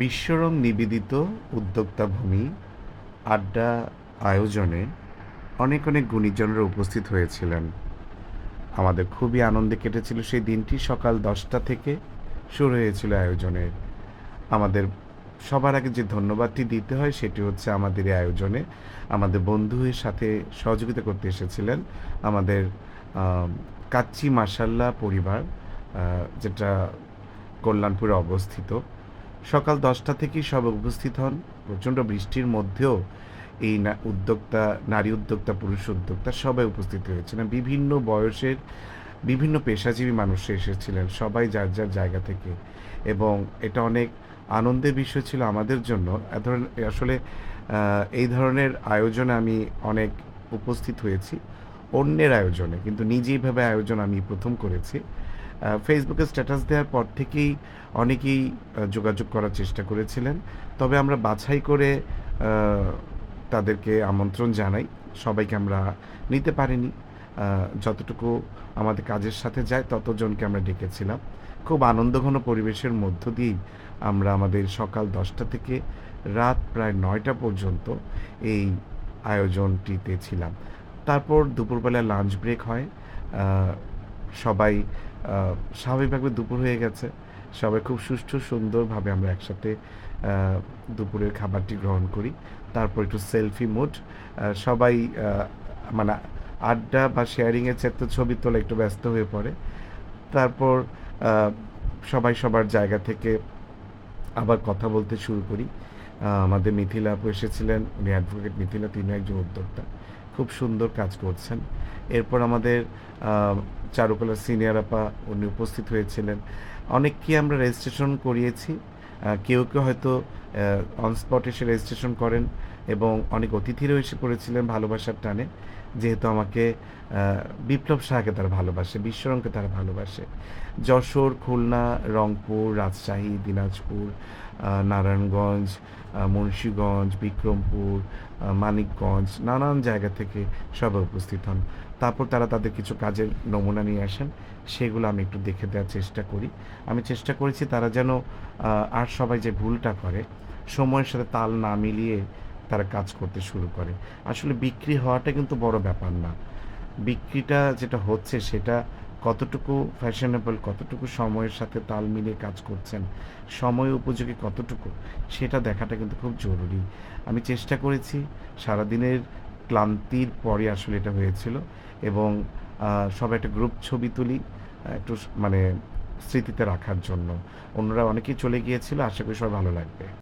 বিশ্বরং নিবেদিত উদ্যোক্তা ভূমি আড্ডা আয়োজনে অনেক অনেক গুণীজনরা উপস্থিত হয়েছিলেন। আমাদের খুবই আনন্দে কেটেছিল সেই দিনটি। সকাল দশটা থেকে শুরু হয়েছিল আয়োজনের আমাদের সবার আগে যে ধন্যবাদটি দিতে হয় সেটি হচ্ছে আমাদের এই আয়োজনে আমাদের বন্ধুদের সাথে সহযোগিতা করতে এসেছিলেন আমাদের কাচ্চি মাসাল্লা পরিবার যেটা কল্যাণপুরে অবস্থিত। সকাল দশটা থেকেই সব উপস্থিত হন। প্রচণ্ড বৃষ্টির মধ্যেও এই উদ্যোক্তা, নারী উদ্যোক্তা, পুরুষ উদ্যোক্তা সবাই উপস্থিত হয়েছিলেন বিভিন্ন বয়সের বিভিন্ন পেশাজীবী মানুষ এসেছিলেন, সবাই যার যার জায়গা থেকে। এবং এটা অনেক আনন্দের বিষয় ছিল আমাদের জন্য। আসলে এই ধরনের আয়োজনে আমি অনেক উপস্থিত হয়েছি। অন্যের আয়োজনে, কিন্তু নিজেইভাবে আয়োজন আমি প্রথম করেছি। ফেসবুকে স্ট্যাটাস দেওয়ার পর থেকেই অনেকেই যোগাযোগ করার চেষ্টা করেছিলেন। তবে আমরা বাছাই করে তাদেরকে আমন্ত্রণ জানাই। সবাইকে আমরা নিতে পারিনি। যতটুকু আমাদের কাজের সাথে যায়, ততজনকে আমরা ডেকেছিলাম। খুব আনন্দঘন পরিবেশের মধ্য দিয়েই আমরা আমাদের সকাল দশটা থেকে রাত প্রায় নয়টা পর্যন্ত এই আয়োজনটিতে ছিলাম। তারপর দুপুরবেলা লাঞ্চ ব্রেক হয়। সবাই স্বাভাবিকভাবে দুপুর হয়ে গেছে। সবাই খুব সুষ্ঠু, সুন্দরভাবে আমরা একসাথে দুপুরের খাবারটি গ্রহণ করি। তারপর একটু সেলফি মুড। সবাই মানে আড্ডা বা শেয়ারিংয়ের ক্ষেত্রে ছবি তোলা একটু ব্যস্ত হয়ে পড়ে। তারপর সবাই সবার জায়গা থেকে আবার কথা বলতে শুরু করি। আমাদের মিথিলা এসেছিলেন, উনি অ্যাডভোকেট মিথিলা তিনি একজন উদ্যোক্তা। খুব সুন্দর কাজ করছেন। এরপর আমাদের চারুকলার চারুকলা সিনিয়র আপা উনি উপস্থিত হয়েছিলেন। অনেককে আমরা রেজিস্ট্রেশন করিয়েছি। কেউ কেউ হয়তো অন স্পট এসে রেজিস্ট্রেশন করেন। এবং অনেক অতিথিরাও এসে পড়েছিলেন ভালোবাসার টানে। যেহেতু আমাকে বিপ্লব শাহকে তারা ভালোবাসে, বিশ্বরংকে তারা ভালোবাসে। যশোর, খুলনা, রংপুর, রাজশাহী, দিনাজপুর নারায়ণগঞ্জ মুন্সীগঞ্জ, বিক্রমপুর মানিকগঞ্জ, নানান জায়গা থেকে সবাই উপস্থিত হন। তারপর তারা তাদের কিছু কাজের নমুনা নিয়ে আসেন। সেগুলো আমি একটু দেখে দেওয়ার চেষ্টা করি। আমি চেষ্টা করেছি তারা যেন আর সবাই যে ভুলটা করে, সময়ের সাথে তাল না মিলিয়ে তারা কাজ করতে শুরু করে। আসলে বিক্রি হওয়াটা কিন্তু বড় ব্যাপার না। বিক্রিটা যেটা হচ্ছে সেটা কতটুকু ফ্যাশনেবল কতটুকু সময়ের সাথে তাল মিলিয়ে কাজ করছেন, সময় উপযোগী কতটুকু, সেটা দেখাটা কিন্তু খুব জরুরি। আমি চেষ্টা করেছি, সারাদিনের ক্লান্তির পরে আসলে এটা হয়েছিল এবং সবাই একটা গ্রুপ ছবি তুলি, একটু মানে স্মৃতিতে রাখার জন্য। অন্যরা অনেকেই চলে গিয়েছিল, আশা করি সবাই ভালো লাগবে।